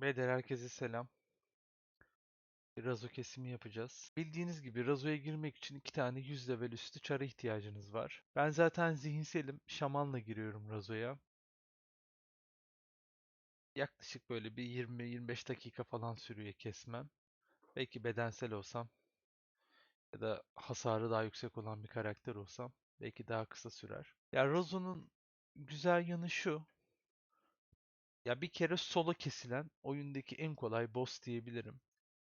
Beyler herkese selam. Razo kesimi yapacağız. Bildiğiniz gibi Razo'ya girmek için iki tane 100 level üstü çara ihtiyacınız var. Ben zaten zihinselim. Şamanla giriyorum Razo'ya. Yaklaşık böyle bir 20-25 dakika falan sürüyor kesmem. Belki bedensel olsam ya da hasarı daha yüksek olan bir karakter olsam belki daha kısa sürer. Ya Razo'nun güzel yanı şu. Ya bir kere solo kesilen oyundaki en kolay boss diyebilirim.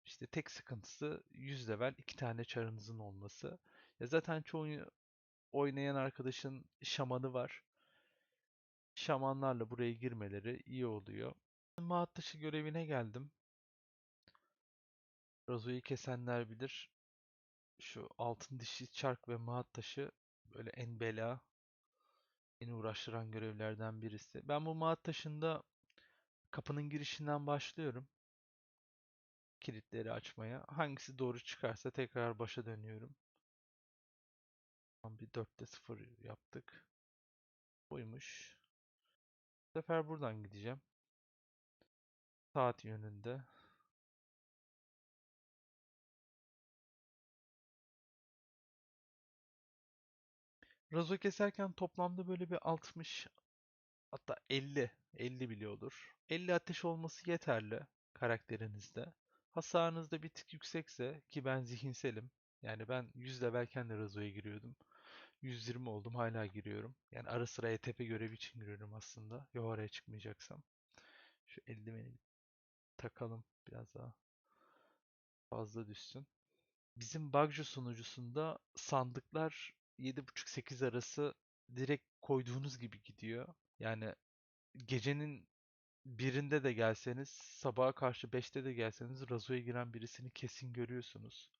İşte tek sıkıntısı 100 level iki tane çarınızın olması. Ya zaten çoğu oynayan arkadaşın şamanı var. Şamanlarla buraya girmeleri iyi oluyor. Maat taşı görevine geldim. Razo'yu kesenler bilir. Şu altın dişi çark ve maat taşı böyle en bela, en uğraştıran görevlerden birisi. Ben bu maat taşında kapının girişinden başlıyorum. Kilitleri açmaya. Hangisi doğru çıkarsa tekrar başa dönüyorum. Bir 4'te 0 yaptık. Buymuş. Bu sefer buradan gideceğim. Saat yönünde. Razo keserken toplamda böyle bir 60 hatta 50 50 bile olur. 50 ateş olması yeterli karakterinizde. Hasarınız da bir tık yüksekse ki ben zihinselim. Yani ben 100 levelken de Razo'ya giriyordum. 120 oldum hala giriyorum. Yani ara sıra ETP görevi için giriyorum aslında. Oraya çıkmayacaksam. Şu eldiveni takalım biraz daha fazla düşsün. Bizim Bagjo sunucusunda sandıklar 7.30-8 arası direkt koyduğunuz gibi gidiyor. Yani gecenin birinde de gelseniz, sabaha karşı 5'te de gelseniz Razo'ya giren birisini kesin görüyorsunuz.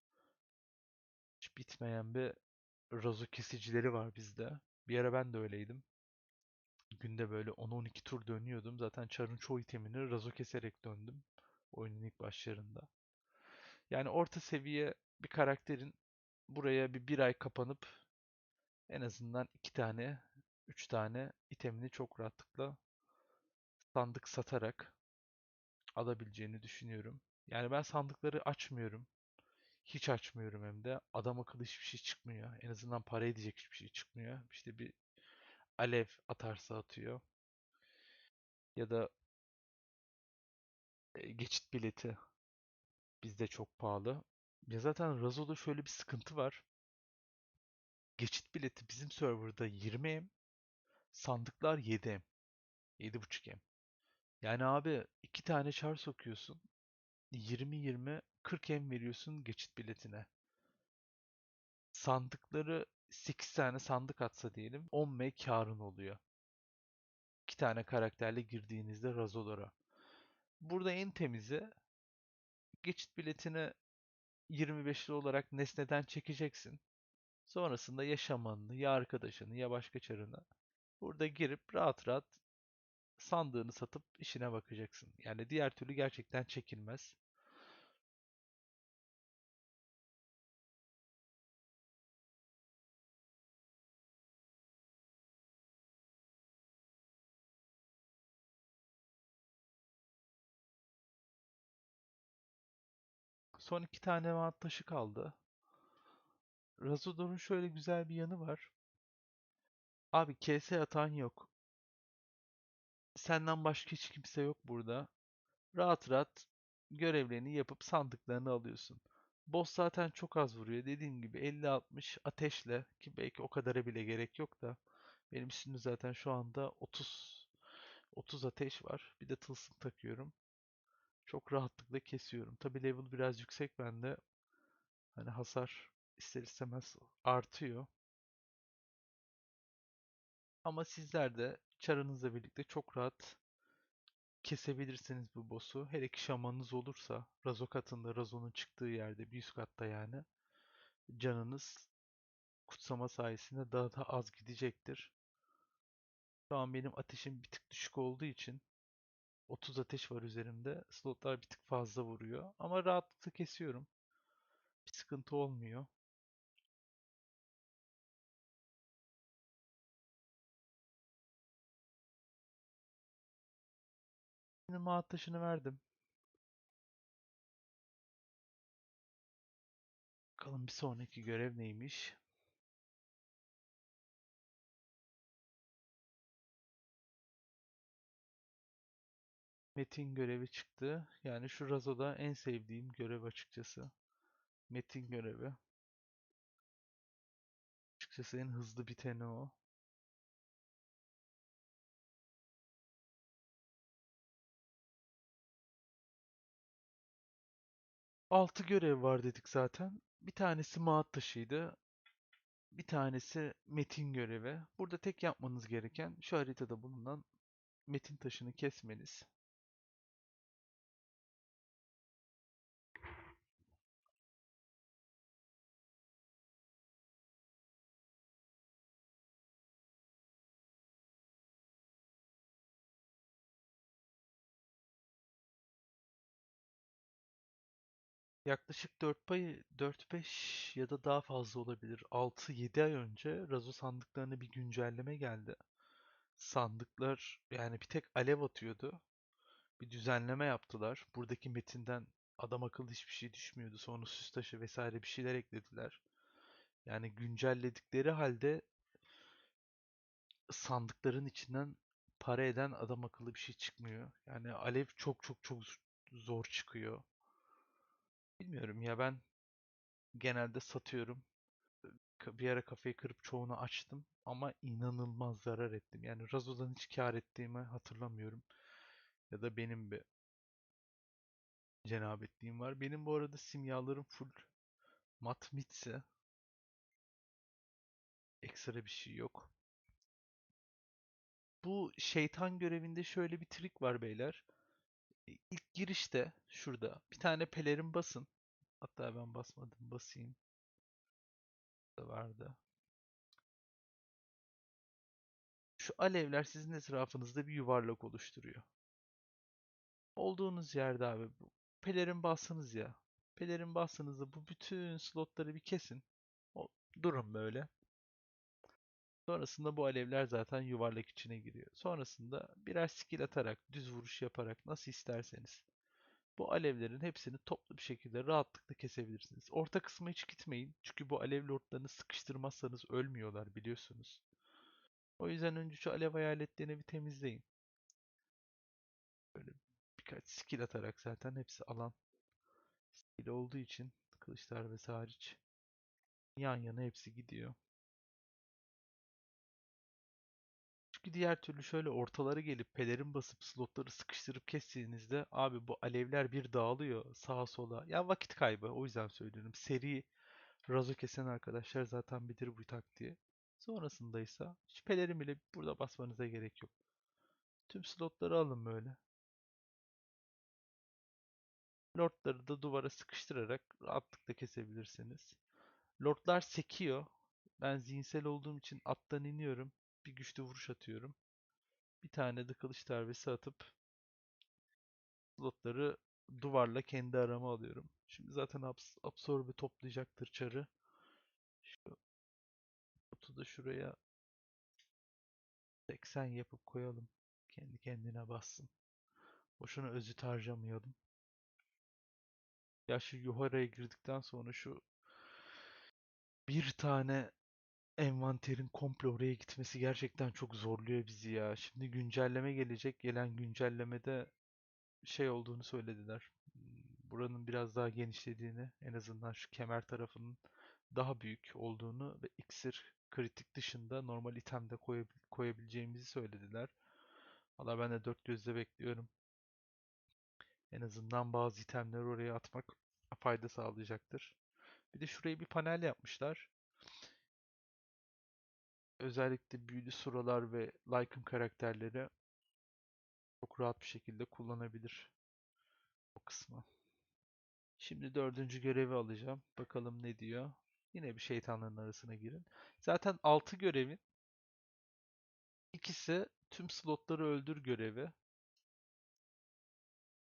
Hiç bitmeyen bir Razo kesicileri var bizde. Bir ara ben de öyleydim. Günde böyle 10-12 tur dönüyordum. Zaten çarın çoğu itemini Razo keserek döndüm. Oyunun ilk başlarında. Yani orta seviye bir karakterin buraya bir bir ay kapanıp en azından iki tane, üç tane itemini çok rahatlıkla sandık satarak alabileceğini düşünüyorum. Yani ben sandıkları açmıyorum. Hiç açmıyorum hem de. Adam akıllı hiçbir şey çıkmıyor. En azından para edecek hiçbir şey çıkmıyor. İşte bir alev atarsa atıyor. Ya da e, geçit bileti bizde çok pahalı. Ya zaten Razo'da şöyle bir sıkıntı var. Geçit bileti bizim serverda 20M, sandıklar 7M. 7.5M. Yani abi iki tane çar sokuyorsun. 20-20 40M veriyorsun geçit biletine. Sandıkları 8 tane sandık atsa diyelim 10M karın oluyor. 2 tane karakterle girdiğinizde Razodor'a. Burada en temizi geçit biletini 25'li olarak nesneden çekeceksin. Sonrasında ya şamanını ya arkadaşını ya başka çarını burada girip rahat rahat sandığını satıp işine bakacaksın. Yani diğer türlü gerçekten çekilmez. Son iki tane vaat taşı kaldı. Razodor'un şöyle güzel bir yanı var. Abi KS atan yok. Senden başka hiç kimse yok burada. Rahat rahat görevlerini yapıp sandıklarını alıyorsun. Boss zaten çok az vuruyor. Dediğim gibi 50-60 ateşle ki belki o kadara bile gerek yok da benim üstümde zaten şu anda 30 30 ateş var. Bir de tılsım takıyorum. Çok rahatlıkla kesiyorum. Tabi level biraz yüksek bende. Hani hasar ister istemez artıyor. Ama sizler de çarınızla birlikte çok rahat kesebilirsiniz bu boss'u. Hele ki şamanınız olursa Razo katında, Razo'nun çıktığı yerde, bir üst katta yani canınız kutsama sayesinde daha da az gidecektir. Şu an benim ateşim bir tık düşük olduğu için 30 ateş var üzerimde. Slotlar bir tık fazla vuruyor. Ama rahatlıkla kesiyorum. Bir sıkıntı olmuyor. Hepsinin mat taşını verdim. Bakalım bir sonraki görev neymiş? Metin görevi çıktı. Yani şu Razo'da en sevdiğim görev açıkçası. Metin görevi. Açıkçası en hızlı biteni o. Altı görev var dedik zaten. Bir tanesi Maat taşıydı. Bir tanesi metin görevi. Burada tek yapmanız gereken şu haritada bulunan metin taşını kesmeniz. Yaklaşık 4 pay 4-5 ya da daha fazla olabilir. 6-7 ay önce Razo sandıklarına bir güncelleme geldi. Sandıklar yani bir tek alev atıyordu. Bir düzenleme yaptılar. Buradaki metinden adam akıllı hiçbir şey düşmüyordu. Sonra süs taşı vesaire bir şeyler eklediler. Yani güncelledikleri halde sandıkların içinden para eden adam akıllı bir şey çıkmıyor. Yani alev çok çok çok zor çıkıyor. Bilmiyorum ya ben genelde satıyorum. Bir ara kafayı kırıp çoğunu açtım ama inanılmaz zarar ettim. Yani Razo'dan hiç kâr ettiğimi hatırlamıyorum. Ya da benim bir cenabetliğim var. Benim bu arada simyalarım full mat mitse. Ekstra bir şey yok. Bu şeytan görevinde şöyle bir trik var beyler. İlk girişte şurada bir tane pelerin basın. Hatta ben basmadım basayım. Da vardı. Şu alevler sizin etrafınızda bir yuvarlak oluşturuyor. Olduğunuz yerde abi pelerin bassanız ya. Pelerin bassanızda bu bütün slotları bir kesin. O, durun böyle. Sonrasında bu alevler zaten yuvarlak içine giriyor. Sonrasında birer skill atarak, düz vuruş yaparak nasıl isterseniz bu alevlerin hepsini toplu bir şekilde rahatlıkla kesebilirsiniz. Orta kısma hiç gitmeyin. Çünkü bu alev lordlarını sıkıştırmazsanız ölmüyorlar biliyorsunuz. O yüzden önce şu alev hayaletlerini bir temizleyin. Böyle birkaç skill atarak zaten hepsi alan skill olduğu için kılıçlar ve hariç yan yana hepsi gidiyor. Çünkü diğer türlü şöyle ortaları gelip pelerin basıp slotları sıkıştırıp kestiğinizde abi bu alevler bir dağılıyor sağa sola. Ya vakit kaybı o yüzden söylüyorum. Seri razo kesen arkadaşlar zaten bilir bu taktiği. Sonrasında ise hiç pelerin bile burada basmanıza gerek yok. Tüm slotları alın böyle. Lordları da duvara sıkıştırarak rahatlıkla kesebilirsiniz. Lordlar sekiyor. Ben zihinsel olduğum için attan iniyorum. Bir güçlü vuruş atıyorum. Bir tane de kılıç darbesi atıp slotları duvarla kendi arama alıyorum. Şimdi zaten abs absorbe toplayacaktır çarı. Şu botu da şuraya 80 yapıp koyalım. Kendi kendine bassın. Boşuna özüt harcamayalım. Ya şu Yuhara'ya girdikten sonra şu bir tane envanterin komple oraya gitmesi gerçekten çok zorluyor bizi ya. Şimdi güncelleme gelecek. Gelen güncellemede şey olduğunu söylediler. Buranın biraz daha genişlediğini, en azından şu kemer tarafının daha büyük olduğunu ve iksir kritik dışında normal itemde koyabil koyabileceğimizi söylediler. Valla ben de dört gözle bekliyorum. En azından bazı itemleri oraya atmak fayda sağlayacaktır. Bir de şuraya bir panel yapmışlar. Özellikle büyülü suralar ve Lycan karakterleri çok rahat bir şekilde kullanabilir o kısmı. Şimdi dördüncü görevi alacağım. Bakalım ne diyor. Yine bir şeytanların arasına girin. Zaten altı görevin ikisi tüm slotları öldür görevi.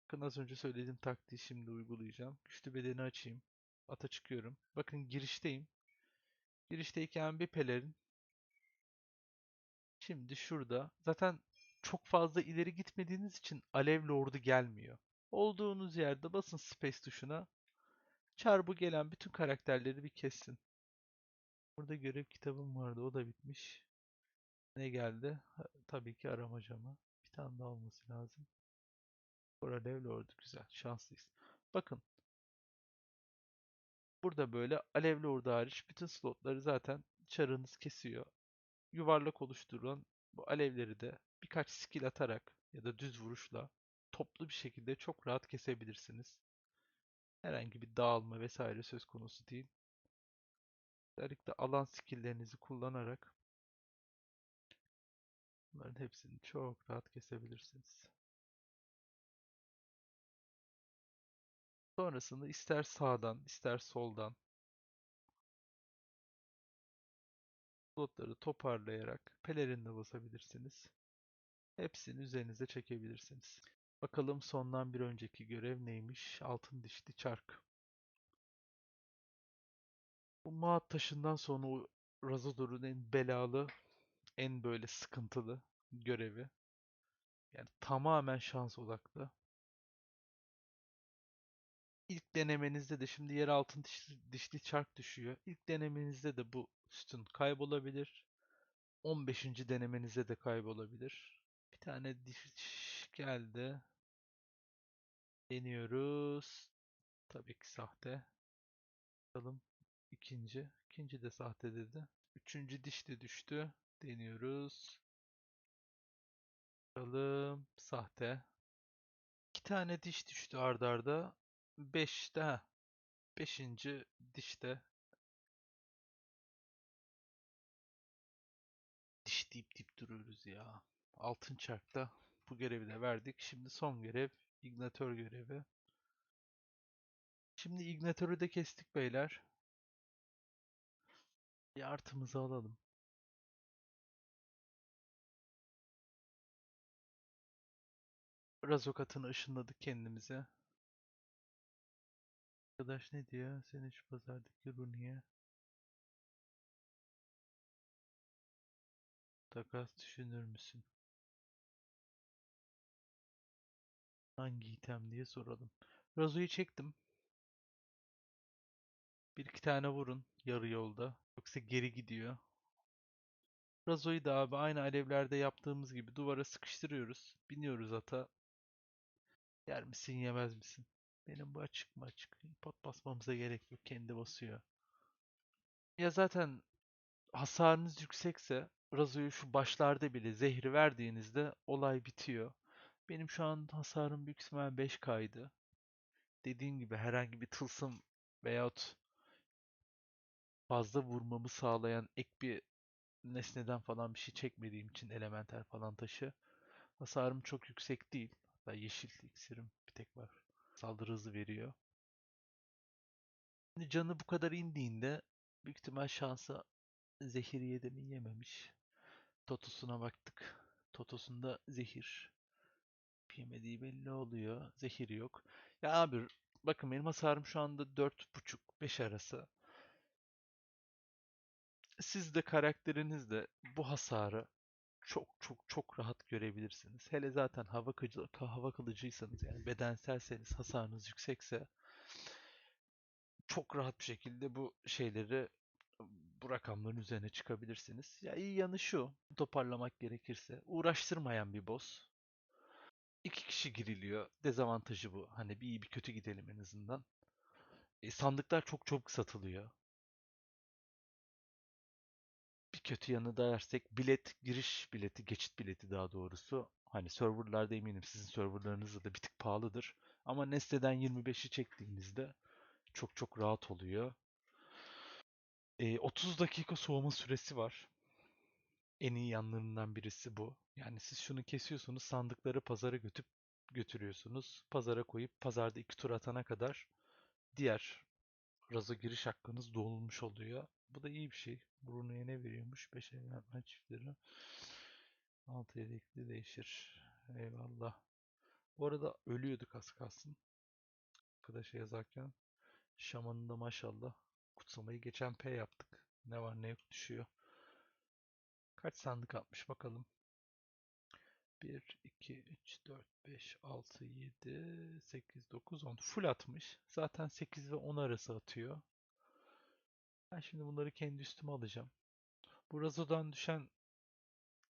Bakın az önce söylediğim taktiği şimdi uygulayacağım. Güçlü bedeni açayım. Ata çıkıyorum. Bakın girişteyim. Girişteyken bir pelerin. Şimdi şurada. Zaten çok fazla ileri gitmediğiniz için alev lordu gelmiyor. Olduğunuz yerde basın space tuşuna. Çar bu gelen bütün karakterleri bir kessin. Burada görev kitabım vardı. O da bitmiş. Ne geldi? Tabii ki aramacama. Bir tane daha olması lazım. Koralev Lord'u güzel. Şanslıyız. Bakın. Burada böyle Alevli Ordu hariç bütün slotları zaten çarınız kesiyor. Yuvarlak oluşturulan bu alevleri de birkaç skill atarak ya da düz vuruşla toplu bir şekilde çok rahat kesebilirsiniz. Herhangi bir dağılma vesaire söz konusu değil. Özellikle alan skill'lerinizi kullanarak bunların hepsini çok rahat kesebilirsiniz. Sonrasında ister sağdan ister soldan slotları toparlayarak pelerinle basabilirsiniz. Hepsini üzerinize çekebilirsiniz. Bakalım sondan bir önceki görev neymiş? Altın dişli çark. Bu Maat taşından sonra o Razador'un en belalı, en böyle sıkıntılı görevi. Yani tamamen şans odaklı. İlk denemenizde de şimdi yere altın dişli, dişli çark düşüyor. İlk denemenizde de bu sütun kaybolabilir. 15. denemenizde de kaybolabilir. Bir tane diş geldi. Deniyoruz. Tabii ki sahte. Bakalım ikinci. İkinci de sahte dedi. Üçüncü diş de düştü. Deniyoruz. Bakalım sahte. İki tane diş düştü arda arda. Beşte ha. Beşinci dişte. Diş deyip deyip duruyoruz ya. Altın çarkta bu görevi de verdik. Şimdi son görev. Ignatör görevi. Şimdi ignatörü de kestik beyler. Bir artımızı alalım. Razokatını ışınladık kendimize. Arkadaş ne diyor? Senin şu pazardaki Runi'ye takas düşünür müsün? Hangi item diye soralım. Razo'yu çektim. Bir iki tane vurun yarı yolda. Yoksa geri gidiyor. Razo'yu da abi aynı alevlerde yaptığımız gibi duvara sıkıştırıyoruz. Biniyoruz ata. Yer misin yemez misin? Benim bu açık mı açık? Pot basmamıza gerek yok. Kendi basıyor. Ya zaten hasarınız yüksekse Razo'yu şu başlarda bile zehri verdiğinizde olay bitiyor. Benim şu an hasarım büyük ihtimal 5K'ydı. Dediğim gibi herhangi bir tılsım veyahut fazla vurmamı sağlayan ek bir nesneden falan bir şey çekmediğim için elementer falan taşı. Hasarım çok yüksek değil. Hatta yeşil iksirim bir tek var. Saldırı hızı veriyor. Şimdi canı bu kadar indiğinde büyük ihtimal şansa zehir yedi mi yememiş. Totosuna baktık. Totosunda zehir. Yemediği belli oluyor. Zehir yok. Ya abi bakın benim hasarım şu anda 4.5-5 arası. Siz de karakteriniz de bu hasarı çok çok çok rahat görebilirsiniz. Hele zaten hava, kılıcı, hava kılıcıysanız yani bedenselseniz hasarınız yüksekse çok rahat bir şekilde bu şeyleri bu rakamların üzerine çıkabilirsiniz. Ya iyi yanı şu, toparlamak gerekirse uğraştırmayan bir boss. İki kişi giriliyor. Dezavantajı bu. Hani bir iyi bir kötü gidelim en azından. E, sandıklar çok çabuk satılıyor. Kötü yanı da dersek bilet, giriş bileti, geçit bileti daha doğrusu. Hani serverlarda eminim sizin serverlarınızda da bir tık pahalıdır. Ama Neste'den 25'i çektiğinizde çok çok rahat oluyor. E, 30 dakika soğuma süresi var. En iyi yanlarından birisi bu. Yani siz şunu kesiyorsunuz, sandıkları pazara götüp götürüyorsunuz. Pazara koyup pazarda iki tur atana kadar diğer raza giriş hakkınız dolmuş oluyor. Bu da iyi bir şey. Bruno'ya ne veriyormuş? 5 evlenme çiftleri. 6 yedekli değişir. Eyvallah. Bu arada ölüyorduk az kalsın. Arkadaşa yazarken. Şamanın da maşallah. Kutsamayı geçen P yaptık. Ne var ne yok düşüyor. Kaç sandık atmış bakalım. 1, 2, 3, 4, 5, 6, 7, 8, 9, 10. Full atmış. Zaten 8 ve 10 arası atıyor. Ben şimdi bunları kendi üstüme alacağım. Bu Razo'dan düşen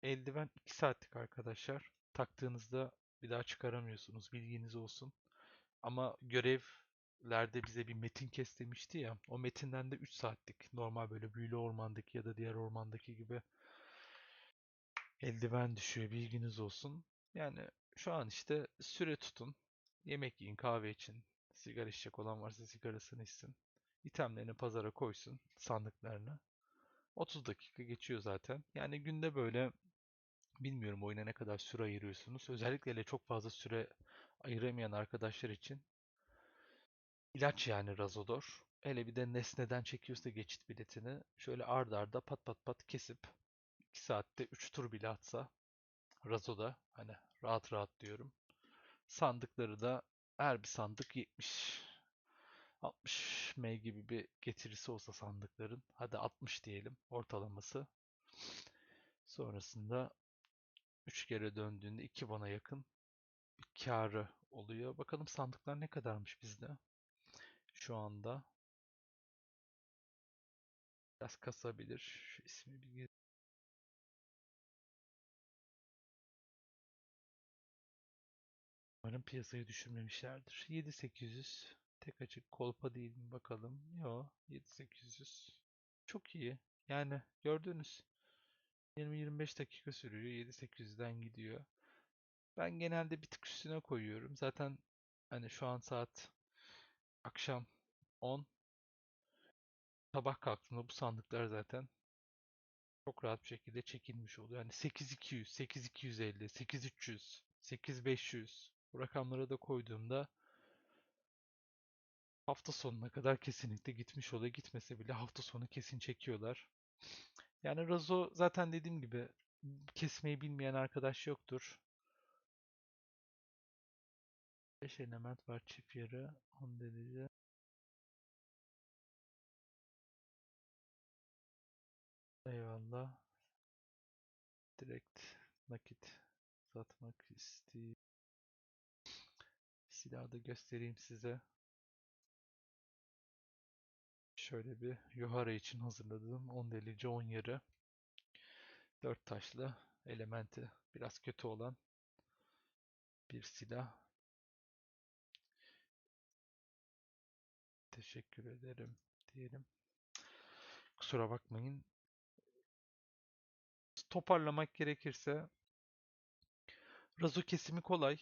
eldiven 2 saatlik arkadaşlar. Taktığınızda bir daha çıkaramıyorsunuz. Bilginiz olsun. Ama görevlerde bize bir metin kes demişti ya. O metinden de 3 saatlik. Normal böyle büyülü ormandaki ya da diğer ormandaki gibi eldiven düşüyor. Bilginiz olsun. Yani şu an işte süre tutun. Yemek yiyin, kahve için. Sigara içecek olan varsa sigarasını içsin. İtemlerini pazara koysun, sandıklarını. 30 dakika geçiyor zaten. Yani günde böyle bilmiyorum oyuna ne kadar süre ayırıyorsunuz. Özellikle hele çok fazla süre ayıramayan arkadaşlar için ilaç yani Razodor. Hele bir de nesneden çekiyorsa geçit biletini şöyle arda arda pat pat pat kesip 2 saatte 3 tur bile atsa Razo'da hani rahat rahat diyorum. Sandıkları da her bir sandık 70 60 M gibi bir getirisi olsa sandıkların hadi 60 diyelim ortalaması. Sonrasında 3 kere döndüğünde 2 bana yakın bir karı oluyor. Bakalım sandıklar ne kadarmış bizde şu anda. Biraz kasabilir. Şu ismi bir Umarım piyasayı düşürmemişlerdir. 7800 tek açık kolpa değil mi bakalım. Yo 7800. Çok iyi. Yani gördünüz. 20-25 dakika sürüyor. 7-800'den gidiyor. Ben genelde bir tık üstüne koyuyorum. Zaten hani şu an saat akşam 10. Sabah kalktığımda bu sandıklar zaten çok rahat bir şekilde çekilmiş oluyor. Yani 8200, 8250, 8300, 8500 bu rakamlara da koyduğumda hafta sonuna kadar kesinlikle gitmiş oluyor. Gitmese bile hafta sonu kesin çekiyorlar. Yani Razo zaten dediğim gibi kesmeyi bilmeyen arkadaş yoktur. 5 element var çift yarı 10 derece. Eyvallah. Direkt nakit satmak istiyorum. Silahı da göstereyim size. Şöyle bir Yohara için hazırladığım 10 delici 10 yarı 4 taşlı elementi biraz kötü olan bir silah. Teşekkür ederim diyelim. Kusura bakmayın. Toparlamak gerekirse Razo kesimi kolay.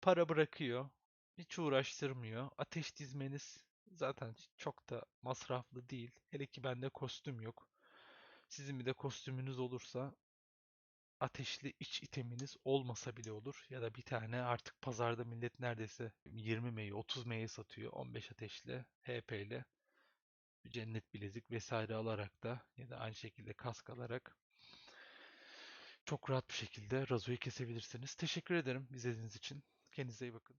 Para bırakıyor. Hiç uğraştırmıyor. Ateş dizmeniz zaten çok da masraflı değil. Hele ki bende kostüm yok. Sizin bir de kostümünüz olursa ateşli iç iteminiz olmasa bile olur. Ya da bir tane artık pazarda millet neredeyse 20 M'yi 30 M'yi satıyor. 15 ateşli HP ile cennet bilezik vesaire alarak da ya da aynı şekilde kask alarak çok rahat bir şekilde Razo'yu kesebilirsiniz. Teşekkür ederim izlediğiniz için. Kendinize iyi bakın.